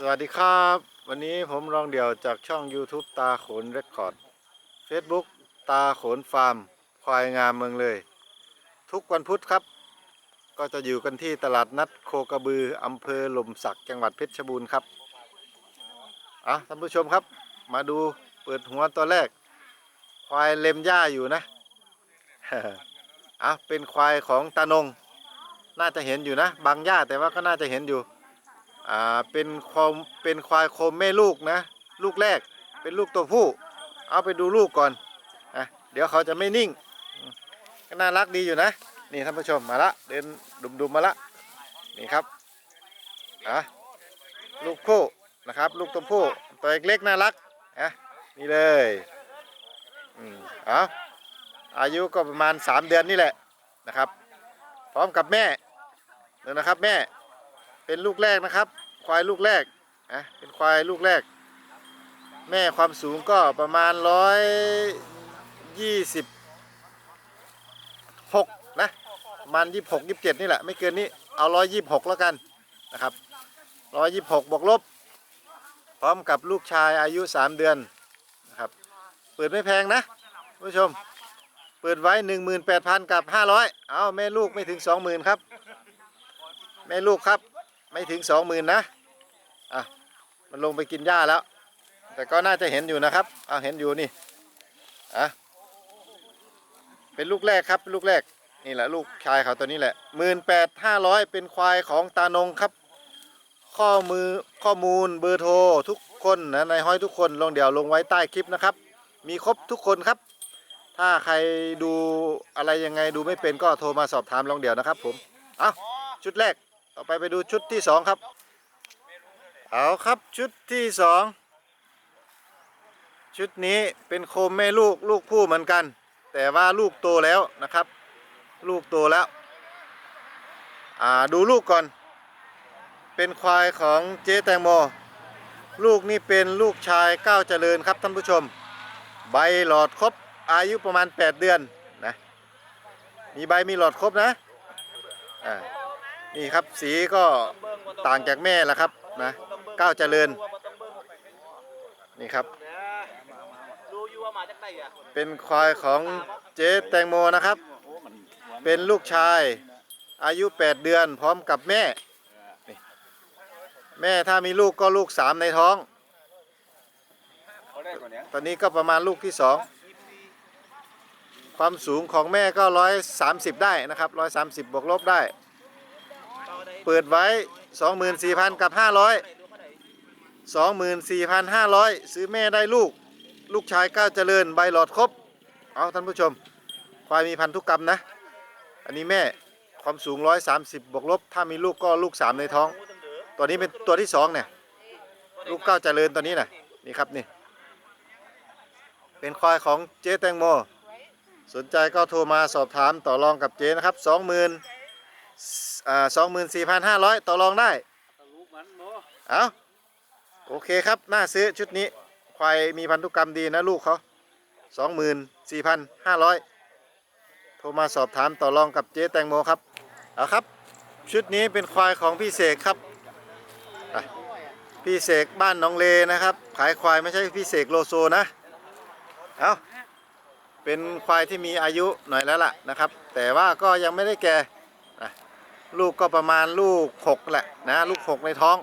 สวัสดีครับ วันนี้ผมรองเดี่ยวจากช่อง YouTube ตาโขนเรคคอร์ด Facebook ตาโขนฟาร์มควายงามเมืองเลย ทุกวันพุธครับ ก็จะอยู่กันที่ตลาดนัดโคกระบืออำเภอหล่มสักจังหวัดเพชรบูรณ์ครับอะท่านผู้ชมครับ มาดูเปิดหัวตัวแรก ควายเล็มหญ้าอยู่นะอะเป็นควายของตานง น่าจะเห็นอยู่นะ บางหญ้าแต่ว่าก็น่าจะเห็นอยู่ อ่าเป็นโคมเป็นควายโคมแม่ลูกนะ ลูกแรกเป็นลูกตัวผู้ เอาไปดูลูกก่อนอะเดี๋ยวเขาจะไม่นิ่งก็น่ารักดีอยู่นะ นี่ท่านผู้ชมมาละเดินดุมๆมาละนี่ครับอะลูกผู้นะครับลูกตัวผู้ตัวเล็กๆน่ารักอะนี่เลยอืมเอาอายุก็ประมาณ 3 เดือนนี่แหละนะครับ พร้อมกับแม่เลยนะครับแม่ เป็นลูกแรกนะครับ ควายลูกแรกนะเป็นควายลูกแรก แม่ความสูงก็ประมาณร้อยยี่สิบหกนะประมาณยี่หกยี่เจ็ดนี่แหละไม่เกินนี้เอาร้อยยี่หกแล้วกันนะครับร้อยยี่หกบวกลบ พร้อมกับลูกชายอายุสามเดือนนะครับเปิดไม่แพงนะผู้ชมเปิดไว้หนึ่งหมื่นแปดพันกับห้าร้อยเอาแม่ลูกไม่ถึงสองหมื่นครับ แม่ลูกครับ ไม่ถึงสองหมื่นนะอะมันลงไปกินหญ้าแล้ว แต่ก็น่าจะเห็นอยู่นะครับอะเห็นอยู่นี่อะเป็นลูกแรกครับเป็นลูกแรกนี่แหละลูกชายเขาตัวนี้แหละหมื่นแปดห้าร้อยเป็นควายของตานงครับ ข้อมือข้อมูลเบอร์โทรทุกคนนะในห้อยทุกคนลงเดี๋ยวลงไว้ใต้คลิปนะครับ มีครบทุกคนครับ ถ้าใครดูอะไรยังไงดูไม่เป็นก็โทรมาสอบถามลองเดี๋ยวนะครับผม เอาชุดแรก ต่อไปไปดูชุดที่สองครับ เอาครับชุดที่สองชุดนี้เป็นโคมแม่ลูกลูกผู้เหมือนกัน แต่ว่าลูกโตแล้วนะครับ ลูกโตแล้วอ่าดูลูกก่อน เป็นควายของเจ๊แตงโม ลูกนี่เป็นลูกชายก้าวเจริญครับท่านผู้ชม ใบหลอดครบอายุประมาณ 8 เดือนนะมีใบมีหลอดครบนะอ่า นี่ครับสีก็ต่างจากแม่แล้วครับนะก้าวเจริญนี่ครับ เป็นควายของเจ๊แตงโมนะครับ เป็นลูกชายอายุ 8 เดือนพร้อมกับแม่ แม่ถ้ามีลูกก็ลูก 3 ในท้อง ตอนนี้ก็ประมาณลูกที่ 2 ความสูงของแม่ก็ 130 ได้นะครับ 130 บวกลบได้ เปิดไว้24,000กับ500 24,500ซื้อแม่ได้ลูก ลูกชายก้าวเจริญใบหลอดครบ เอาท่านผู้ชม ควายมีพันธุกรรมนะ อันนี้แม่ความสูง130บวกลบ ถ้ามีลูกก็ลูก3ในท้อง ตัวนี้เป็นตัวที่2เนี่ย ลูกก้าวเจริญตัวนี้นะนี่ครับนี่ เป็นควายของเจ๊แตงโม สนใจก็โทรมาสอบถามต่อรองกับเจ๊นะครับ20,000อ่า24,500 ต่อรองได้รู้มันโมเอาโอเคครับน่าซื้อชุดนี้ควายมีพันธุกรรมดีนะลูกเขา24,500โทรมาสอบถามต่อรองกับเจ๊แตงโมครับเอาครับ ชุดนี้เป็นควายของพี่เสกครับอะพี่เสกบ้านหน้องเลนะครับ ขายควายไม่ใช่พี่เสกโลโซนะเอาเป็นควายที่มีอายุหน่อยแล้วล่ะนะครับ แต่ว่าก็ยังไม่ได้แก่นะ ลูกก็ประมาณลูกหกแหละนะ ลูกหกในท้อง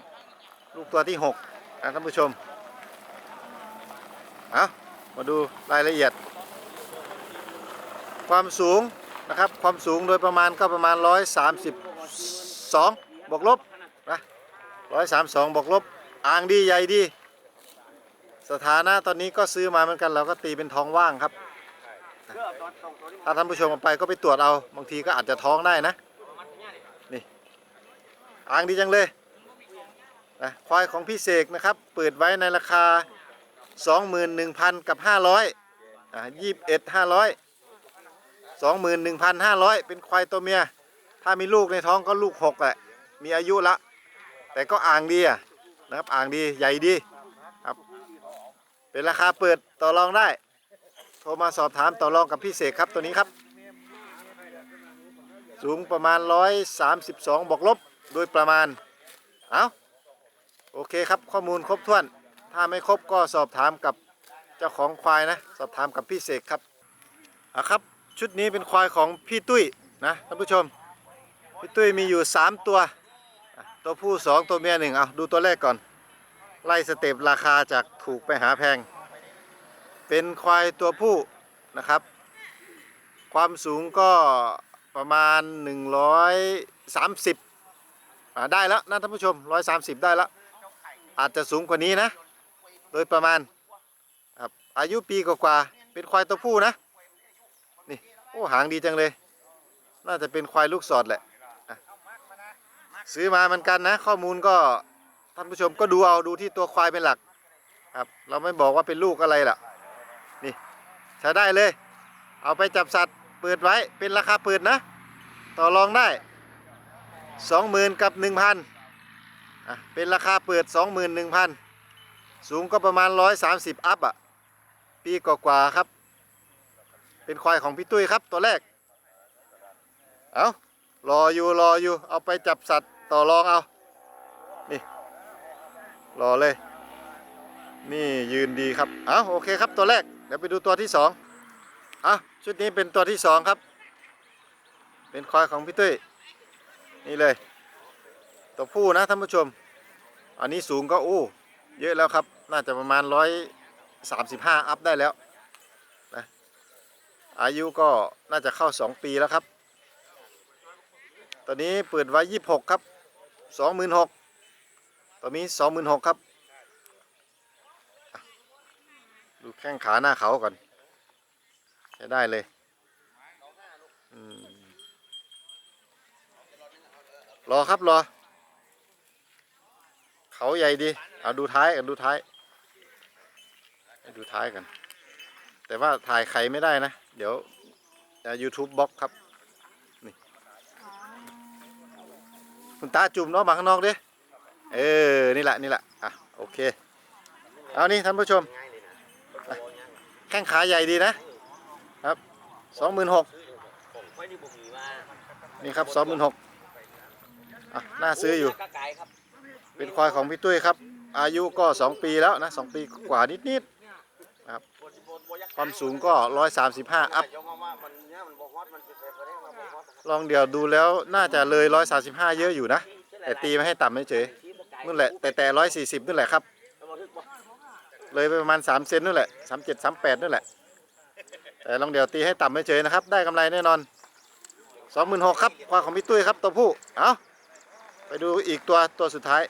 ลูกตัวที่หกนะท่านผู้ชมเอามาดูรายละเอียด ความสูงนะครับ ความสูงโดยประมาณก็ประมาณ 132 บวกลบนะ132 บวกลบ อ่างดีใหญ่ดี สถานะตอนนี้ก็ซื้อมาเหมือนกันเราก็ตีเป็นท้องว่างครับ ถ้าท่านผู้ชมเอาไปก็ไปตรวจเอา บางทีก็อาจจะท้องได้นะ อ่างดีจังเลยนะควายของพี่เสกนะครับ เปิดไว้ในราคา 21,000 กับ 500อ่า21 500 21,500 เป็นควายตัวเมีย ถ้ามีลูกในท้องก็ลูก6แหละ มีอายุละ แต่ก็อ่างดีอะนะครับอ่างดีใหญ่ดีครับเป็นราคาเปิดต่อรองได้ โทรมาสอบถามต่อรองกับพี่เสกครับตัวนี้ครับ สูงประมาณ 132 บวกลบ โดยประมาณ เอาโอเคครับข้อมูลครบถ้วน ถ้าไม่ครบก็สอบถามกับเจ้าของควายนะ สอบถามกับพี่เสกครับอะครับ ชุดนี้เป็นควายของพี่ตุ้ยนะท่านผู้ชม พี่ตุ้ยมีอยู่ 3 ตัว ตัวผู้ 2 ตัวเมียหนึ่งเอาดูตัวแรกก่อน ไล่สเต็ปราคาจากถูกไปหาแพง เป็นควายตัวผู้นะครับ ความสูงก็ประมาณ 130 อ่าได้แล้วนะท่านผู้ชม 130 ได้แล้ว อาจจะสูงกว่านี้นะ โดยประมาณครับอายุปีกว่าๆเป็นควายตัวผู้นะ นี่ โอ้ หางดีจังเลย น่าจะเป็นควายลูกสอดแหละอะซื้อมาเหมือนกันนะ ข้อมูลก็ท่านผู้ชมก็ดูเอาดูที่ตัวควายเป็นหลัก ครับ เราไม่บอกว่าเป็นลูกอะไรล่ะ นี่ใช้ได้เลย เอาไปจับสัตว์เปิดไว้เป็นราคาเปิดนะ ต่อรองได้ สองหมื่นกับหนึ่งพันเป็นราคาเปิดสองหมื่นหนึ่งพันสูงก็ประมาณร้อยสามสิบอัพอะ ปีกว่าๆครับ เป็นควายของพี่ตุ้ยครับตัวแรก เอารออยู่รออยู่ เอาไปจับสัตว์ต่อรองเอา นี่ รอเลย นี่ยืนดีครับ เอาโอเคครับตัวแรก เดี๋ยวไปดูตัวที่สองอะชุดนี้เป็นตัวที่สองครับ เป็นควายของพี่ตุ้ย นี่เลย ตัวผู้นะท่านผู้ชม อันนี้สูงก็อู้เยอะแล้วครับ น่าจะประมาณร้อยสามสิบห้าอัพได้แล้วนะอายุก็น่าจะเข้าสองปีแล้วครับ ตอนนี้เปิดไว้ยี่หกครับสองหมื่นหกตอนนี้สองหมื่นหกครับ ดูแข้งขาหน้าเขาก่อนใช้ได้เลยอืม รอครับรอ เขาใหญ่ดีเอาดูท้ายกันดูท้ายดูท้ายกัน แต่ว่าถ่ายใครไม่ได้นะ เดี๋ยวยูทูบบล็อกครับนี่คุณตาจุ่มเนาะมาข้างนอกดิเออ นี่แหละนี่แหละอะโอเค เอานี่ท่านผู้ชม แข้งขาใหญ่ดีนะครับสองหมื่นหกนี่ครับสองหมื่นหก อะน่าซื้ออยู่ กระไก่ครับเป็นควายของพี่ตุ้ยครับ อายุก็ 2 ปีแล้วนะ2ปีกว่านิดๆความสูงก็ 135 อัพ ยกมามันเนี่ยมันบอกว่ามันจะเป็นอะไรมาบอกว่าลองเดี๋ยวดูแล้วน่าจะเลย 135 เยอะอยู่นะ แต่ตีไม่ให้ต่ำไม่เฉยนู่นแหละ แต่แต่140นู่นแหละครับ เลยไปประมาณ 3 เซนนู่นแหละ 37 38นู่นแหละ แต่ลองเดี๋ยวตีให้ต่ำไม่เฉยนะครับ ได้กำไรแน่นอน 26,000ครับควายของพี่ตุ้ยครับตัวผู้ เอา ไปดูอีกตัวตัวสุดท้าย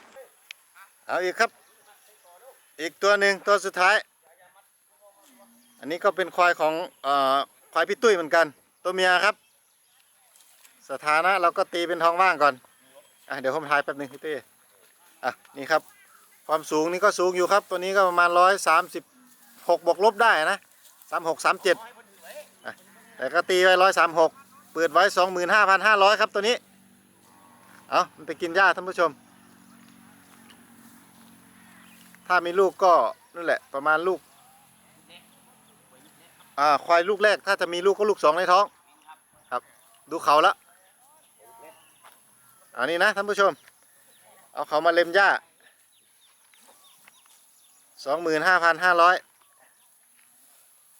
เอาอีกครับ อีกตัวหนึ่งตัวสุดท้าย อันนี้ก็เป็นควายของเอ่อควายพี่ตุ้ยเหมือนกัน ตัวเมียครับ สถานะเราก็ตีเป็นท้องว่างก่อนอะเดี๋ยวผมถ่ายแป๊บหนึงพี่ตุ้ยอะนี่ครับ ความสูงนี่ก็สูงอยู่ครับ ตัวนี้ก็ประมาณร้อยสามสิบหกบวกลบได้นะสามหกสามเจ็ดแต่ก็ตีไว้ร้อยสามหกเปิดไว้สองหมื่นห้าพันห้าร้อยครับตัวนี้ เอามันไปกินหญ้าท่านผู้ชม ถ้ามีลูกก็นั่นแหละ ประมาณลูกอ่าควายลูกแรกถ้าจะมีลูกก็ลูกสองในท้อง ครับ ดูเขาละอันนี้นะท่านผู้ชม เอาเขามาเล็มหญ้าสองหมื่นห้าพันห้าร้อย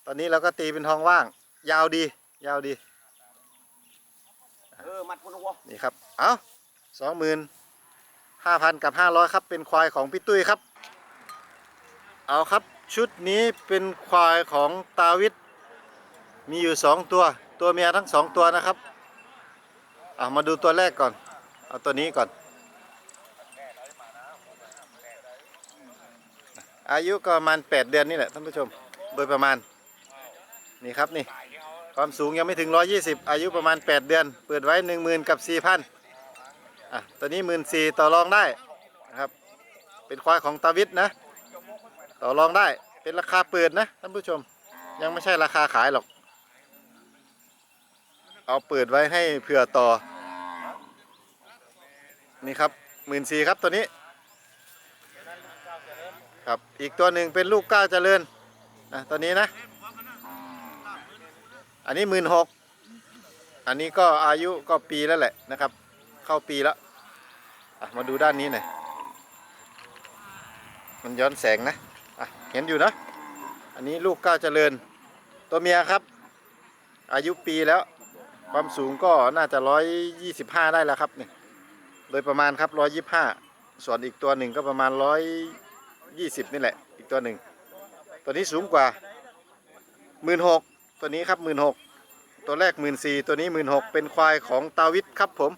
ตอนนี้เราก็ตีเป็นท้องว่าง ยาวดี ยาวดี เออ มัดคนหัวนี่ครับ เอา สองหมื่นห้าพันกับห้าร้อยครับ เป็นควายของพี่ตุ้ยครับ เอาครับชุดนี้เป็นควายของตาวิทมีอยู่สองตัว ตัวเมียทั้งสองตัวนะครับเอามาดูตัวแรกก่อน เอาตัวนี้ก่อน อายุก็ประมาณแปดเดือนนี่แหละท่านผู้ชม โดยประมาณ นี่ครับนี่ ความสูงยังไม่ถึง120อายุประมาณ8เดือน เปิดไว้10,000กับ4,000 อะตัวนี้14,000ต่อรองได้นะครับ เป็นควายของตาวิทนะ ต่อรองได้เป็นราคาเปิดนะท่านผู้ชม ยังไม่ใช่ราคาขายหรอก เอาเปิดไว้ให้เผื่อต่อ นี่ครับ14,000ครับตัวนี้ ครับอีกตัวหนึ่งเป็นลูกก้าวเจริญนะตัวนี้นะ อันนี้หมื่นหกอันนี้ก็อายุก็ปีแล้วแหละนะครับ เข้าปีแล้วมาดูด้านนี้หน่อยมันย้อนแสงนะะเห็นอยู่นะ อันนี้ลูกก้าวเจริญ ตัวเมียครับ อายุปีแล้ว ความสูงก็น่าจะร้อยยี่สิบห้าได้แล้วครับนี่โดยประมาณครับร้อยยี่ห้าส่วนอีกตัวหนึ่งก็ประมาณร้อยยี่สิบนี่แหละ อีกตัวหนึ่ง ตัวนี้สูงกว่าหมื่นหกตัวนี้ครับหมื่นหกตัวแรกหมื่นสี่ตัวนี้หมื่นหกเป็นควายของตาวิทครับผม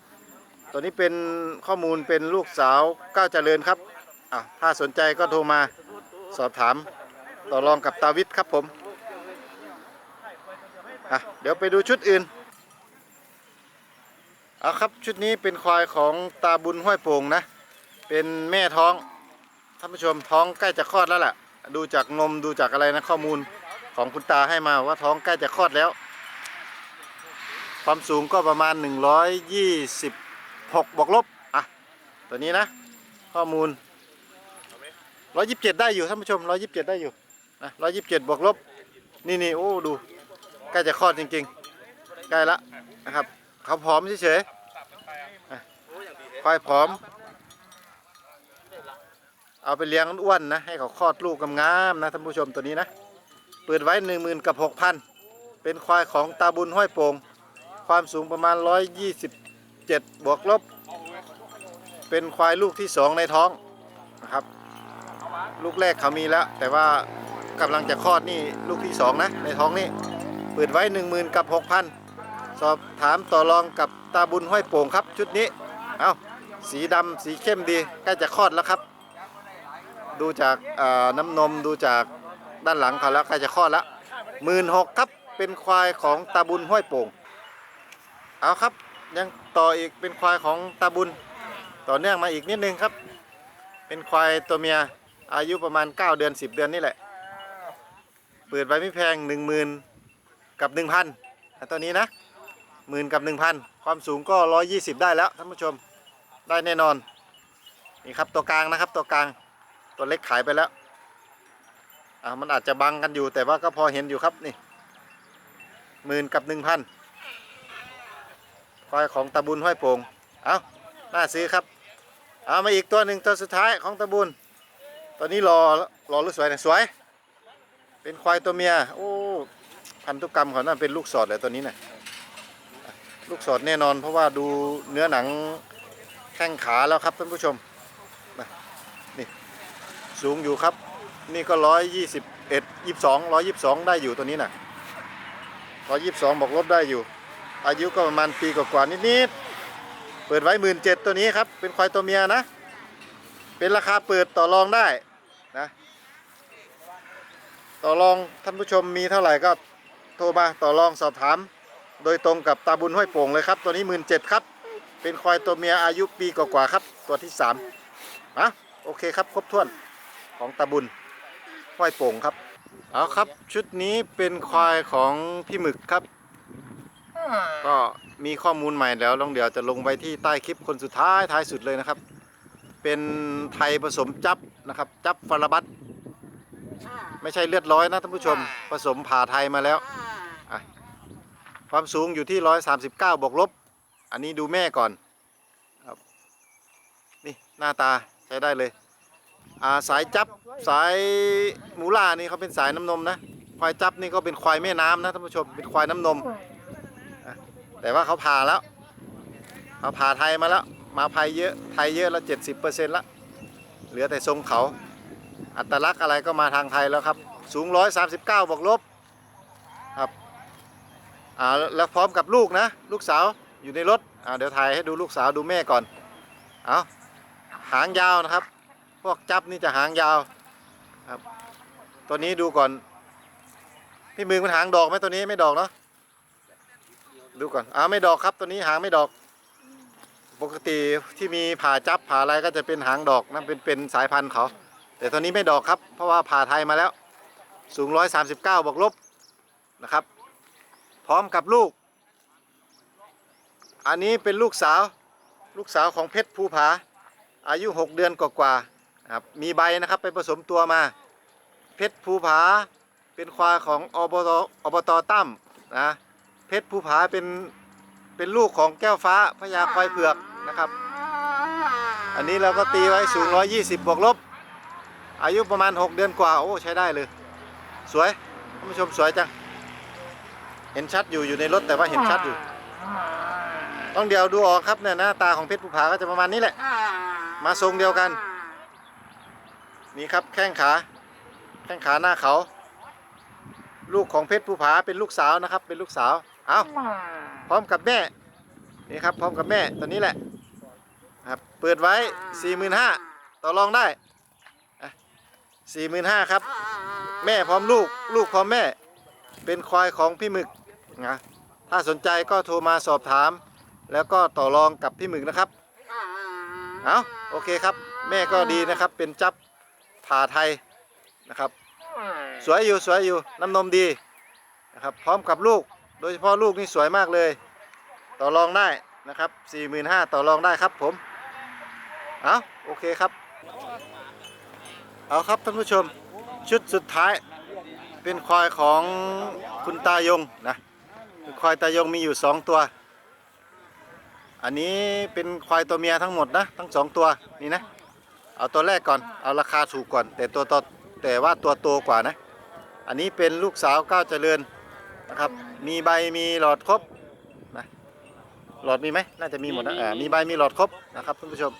ตัวนี้เป็นข้อมูลเป็นลูกสาวก้าวเจริญครับอะถ้าสนใจก็โทรมาสอบถามต่อรองกับตาวิทย์ครับผมอะเดี๋ยวไปดูชุดอื่นเอาครับชุดนี้เป็นควายของตาบุญห้วยโป่งนะ เป็นแม่ท้องท่านผู้ชมท้องใกล้จะคลอดแล้วล่ะ ดูจากนมดูจากอะไรนะข้อมูลของคุณตาให้มาว่าท้องใกล้จะคลอดแล้ว ความสูงก็ประมาณ 6บวกลบอะตัวนี้นะ ข้อมูล 127 ได้อยู่ท่านผู้ชม 127 ได้อยู่นะ127บวกลบ นี่นี่โอ้ดูใกล้จะคลอดจริงๆ ใกล้ละนะครับ เขาผอมเฉยๆอะควายผอม เอาไปเลี้ยงอ้วนนะ ให้เขาคลอดลูกงามๆนะท่านผู้ชมตัวนี้นะ เปิดไว้หนึ่งหมื่นกับหกพันเป็นควายของตาบุญห้วยโป่งความสูงประมาณ 7บวกลบ เป็นควายลูกที่สองในท้องนะครับ ลูกแรกเขามีแล้ว แต่ว่ากำลังจะคลอดนี่ลูกที่สองนะในท้องนี่เปิดไว้ 10,000 กับ 6,000 สอบถามต่อรองกับตาบุญห้อยโป่งครับ ชุดนี้ เอาสีดำสีเข้มดีใกล้จะคลอดแล้วครับ ดูจากน้ำนมดูจากด้านหลังเขาแล้วใกล้จะคลอดแล้วหมื่นหกครับเป็นควายของตาบุญห้วยโป่ง เอาครับยัง ต่ออีกเป็นควายของตาบุญ ต่อเนื่องมาอีกนิดนึงครับ เป็นควายตัวเมียอายุประมาณ 9 เดือน 10 เดือนนี่แหละ เปิดไว้ไม่แพง 10,000 กับ 1,000ตัวนี้นะหมื่นกับ 1,000 ความสูงก็ 120 ได้แล้วท่านผู้ชมได้แน่นอนนี่ครับตัวกลางนะครับตัวกลางตัวเล็กขายไปแล้วอ่ามันอาจจะบังกันอยู่แต่ว่าก็พอเห็นอยู่ครับนี่หมื่นกับ1,000 ควายของตะบุญห้อยโป่งเอาน่าซื้อครับ เอามาอีกตัวหนึ่งตัวสุดท้ายของตะบุญตัวนี้รอรอหรือสวยนะสวย เป็นควายตัวเมียโอ้พันธุกรรมเขาน่าเป็นลูกสอดเลยตัวนี้นะลูกสอดแน่นอน เพราะว่าดูเนื้อหนังแข้งขาแล้วครับท่านผู้ชมน,นี่สูงอยู่ครับ นี่ก็ร้อยยี่สิบเอ็ดยี่สิบสองร้อยยี่สิบสองได้อยู่ตัวนี้นะร้อยยี่สิบสองบอกลบได้อยู่ อายุก็ประมาณปีกว่าๆนิดๆเปิดไว้หมื่นเจ็ดตัวนี้ครับ เป็นควายตัวเมียนะ เป็นราคาเปิดต่อรองได้นะ ต่อรองท่านผู้ชมมีเท่าไหร่ก็โทรมาต่อรองสอบถาม โดยตรงกับตาบุญห้วยโป่งเลยครับ ตัวนี้หมื่นเจ็ดครับ เป็นควายตัวเมียอายุปีกว่าๆครับ ตัวที่สามอะโอเคครับ ครบถ้วนของตาบุญห้วยโป่งครับเอาครับชุดนี้เป็นควายของพี่หมึกครับ ก็มีข้อมูลใหม่แล้วลองเดี๋ยวจะลงไปที่ใต้คลิปคนสุดท้ายท้ายสุดเลยนะครับ เป็นไทยผสมจับนะครับจับฟาราบัตไม่ใช่เลือดร้อยนะท่านผู้ชม ผสมผ่าไทยมาแล้วความสูงอยู่ที่139บวกลบ อันนี้ดูแม่ก่อนครับนี่หน้าตาใช้ได้เลยอ่าสายจับสายหมูล่านี่เขาเป็นสายน้ำนมนะควายจับนี่ก็เป็นควายแม่น้ำนะท่านผู้ชมเป็นควายน้ำนม แต่ว่าเขาผ่าแล้วเขาผ่าไทยมาแล้ว มาไทยเยอะไทยเยอะแล้วเจ็ดสิบเปอร์เซ็นต์ละเหลือแต่ทรงเขา อัตลักษณ์อะไรก็มาทางไทยแล้วครับ สูงร้อยสามสิบเก้าบวกลบครับอ่าแล้วพร้อมกับลูกนะ ลูกสาวอยู่ในรถอ่าเดี๋ยวถ่ายให้ดูลูกสาวดูแม่ก่อนเอาหางยาวนะครับ พวกจับนี่จะหางยาวครับตัวนี้ดูก่อนพี่มือมันหางดอกไหมตัวนี้ไม่ดอกเนาะ ดูก่อนอ่าไม่ดอกครับตัวนี้หางไม่ดอก ปกติที่มีผ่าจับผ่าอะไรก็จะเป็นหางดอกนั่นเป็นเป็นสายพันธุ์เขา แต่ตัวนี้ไม่ดอกครับ เพราะว่าผ่าไทยมาแล้ว สูง 139บวกลบนะครับ พร้อมกับลูก อันนี้เป็นลูกสาว ลูกสาวของเพชรภูผา อายุ 6 เดือนกว่าๆนะครับมีใบนะครับไปผสมตัวมา เพชรภูผาเป็นควายของอบตอบตตั้มนะ เพชรภูผาเป็นเป็นลูกของแก้วฟ้าพญาควายเผือกนะครับ อันนี้เราก็ตีไว้สูง 120 บวกลบ อายุประมาณ 6 เดือนกว่า โอ้ ใช้ได้เลย สวยท่านผู้ชมสวยจัง เห็นชัดอยู่อยู่ในรถแต่ว่าเห็นชัดอยู่ ต้องเดียวดูออกครับเนี่ยหน้าตาของเพชรภูผาก็จะประมาณนี้แหละ มาทรงเดียวกัน นี่ครับแข้งขา แข้งขาหน้าเขา ลูกของเพชรภูผาเป็นลูกสาวนะครับ เป็นลูกสาว เอาพร้อมกับแม่นี่ครับพร้อมกับแม่ตัวนี้แหละครับเปิดไว้ 45,000ต่อรองได้45,000ครับ แม่พร้อมลูกลูกพร้อมแม่ เป็นควายของพี่หมึกนะถ้าสนใจก็โทรมาสอบถาม แล้วก็ต่อรองกับพี่หมึกนะครับเอาโอเคครับ แม่ก็ดีนะครับเป็นจับผ่าไทยนะครับ สวยอยู่สวยอยู่น้ำนมดีนะครับ พร้อมกับลูก โดยเฉพาะลูกนี่สวยมากเลย ต่อรองได้นะครับ 45,000ต่อรองได้ครับผม เอาโอเคครับ เอาครับท่านผู้ชม ชุดสุดท้าย เป็นควายของคุณตายงนะควายตายงมีอยู่ 2 ตัว อันนี้เป็นควายตัวเมียทั้งหมดนะ ทั้งสองตัวนี่นะ เอาตัวแรกก่อน เอาราคาถูกก่อน แต่ตัวตแต่ว่าตัวโตกว่านะ อันนี้เป็นลูกสาวก้าวเจริญ นะครับ มีใบมีหลอดครบนะหลอดมีไหมน่าจะมีหมดนะอ่ามีใบมีหลอดครบนะครับท่านผู้ชม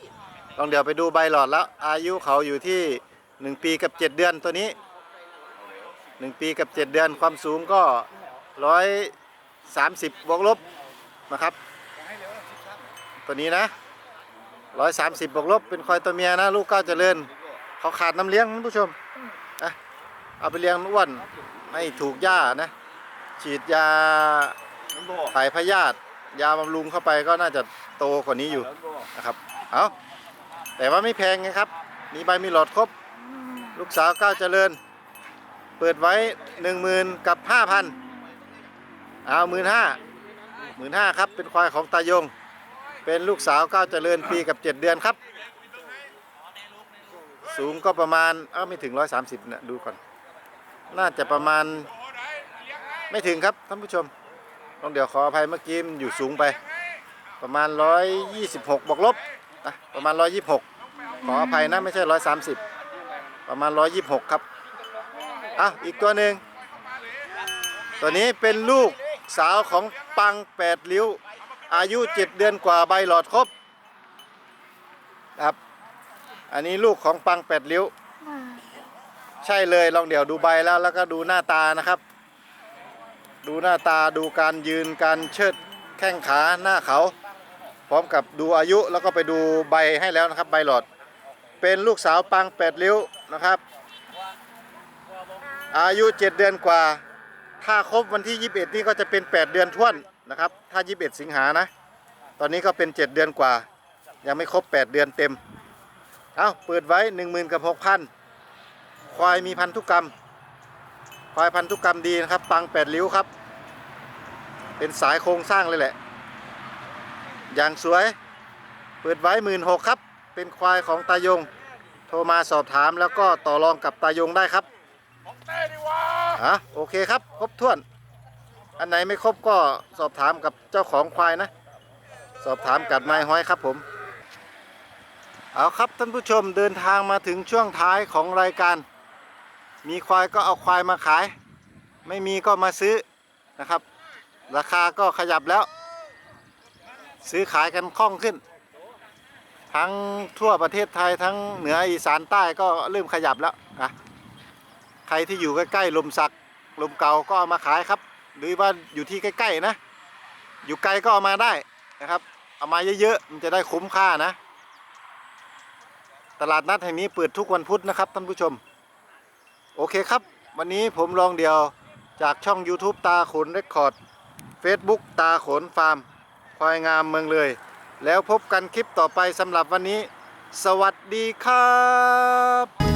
ลองเดี๋ยวไปดูใบหลอดแล้ว อายุเขาอยู่ที่ 1 ปีกับ 7 เดือนตัวนี้ 1 ปีกับ 7 เดือนความสูงก็ 130บวกลบนะครับ ตัวนี้นะ 130บวกลบเป็นควายตัวเมียนะ ลูกก้าวเจริญเขาขาดน้ำเลี้ยงท่านผู้ชมอะเอาไปเลี้ยงอ้วนให้ถูกหญ้านะ ฉีดยาถ่ายพยาธิยาบำรุงเข้าไปก็น่าจะโตกว่านี้อยู่นะครับ เอาแต่ว่าไม่แพงไงครับ มีใบมีหลอดครบ ลูกสาวก้าวเจริญ เปิดไว้หนึ่งหมื่นกับห้าพันเอาหมื่นห้าหมื่นห้าครับเป็นควายของตายง เป็นลูกสาวก้าวเจริญปีกับเจ็ดเดือนครับ สูงก็ประมาณ เอ้าไม่ถึงร้อยสามสิบนะดูก่อน น่าจะประมาณ ไม่ถึงครับท่านผู้ชมต้องเดี๋ยวขออภัยเมื่อกี้มันอยู่สูงไป ประมาณ 126 บวกลบนะประมาณ 126 ขออภัยนะไม่ใช่ 130 ประมาณ 126 ครับอะอีกตัวหนึ่งตัวนี้เป็นลูกสาวของปังแปดริ้ว อายุ 7 เดือนกว่าใบหลอดครบนะครับ อันนี้ลูกของปังแปดริ้ว ใช่เลยลองเดี๋ยวดูใบแล้วแล้วก็ดูหน้าตานะครับ ดูหน้าตาดูการยืนการเชิดแข้งขาหน้าเขา พร้อมกับดูอายุแล้วก็ไปดูใบให้แล้วนะครับ ใบหลอด เป็นลูกสาวปังแปดริ้วนะครับ อายุ 7 เดือนกว่า ถ้าครบวันที่ 21 นี่ก็จะเป็น 8 เดือนท้วนนะครับ ถ้า 21 สิงหานะ ตอนนี้ก็เป็น 7 เดือนกว่า ยังไม่ครบ 8 เดือนเต็ม เอาเปิดไว้ 10,000กับ6,000ควายมีพันธุกรรมควายพันธุกรรมดีนะครับ ปังแปดริ้วครับ เป็นสายโครงสร้างเลยแหละ อย่างสวย เปิดไว้หมื่นหกครับ เป็นควายของตายง โทรมาสอบถามแล้วก็ต่อรองกับตายงได้ครับอะโอเคครับ ครบถ้วน อันไหนไม่ครบก็สอบถามกับเจ้าของควายนะ สอบถามกัดไม้ห้อยครับผม เอาครับท่านผู้ชมเดินทางมาถึงช่วงท้ายของรายการ มีควายก็เอาควายมาขาย ไม่มีก็มาซื้อนะครับ ราคาก็ขยับแล้ว ซื้อขายกันคล่องขึ้น ทั้งทั่วประเทศไทยทั้งเหนืออีสานใต้ก็เริ่มขยับแล้วนะใครที่อยู่ใกล้ๆลมสักลมเก่าก็เอามาขายครับ หรือว่าอยู่ที่ใกล้ๆนะ อยู่ไกลก็เอามาได้นะครับ เอามาเยอะๆมันจะได้คุ้มค่านะ ตลาดนัดแห่งนี้เปิดทุกวันพุธนะครับท่านผู้ชม โอเคครับ วันนี้ผมลองเดียวจากช่อง YouTube ตาขุนเรคคอร์ด Facebook ตาขนฟาร์ม ควายงามเมืองเลย แล้วพบกันคลิปต่อไปสำหรับวันนี้ สวัสดีครับ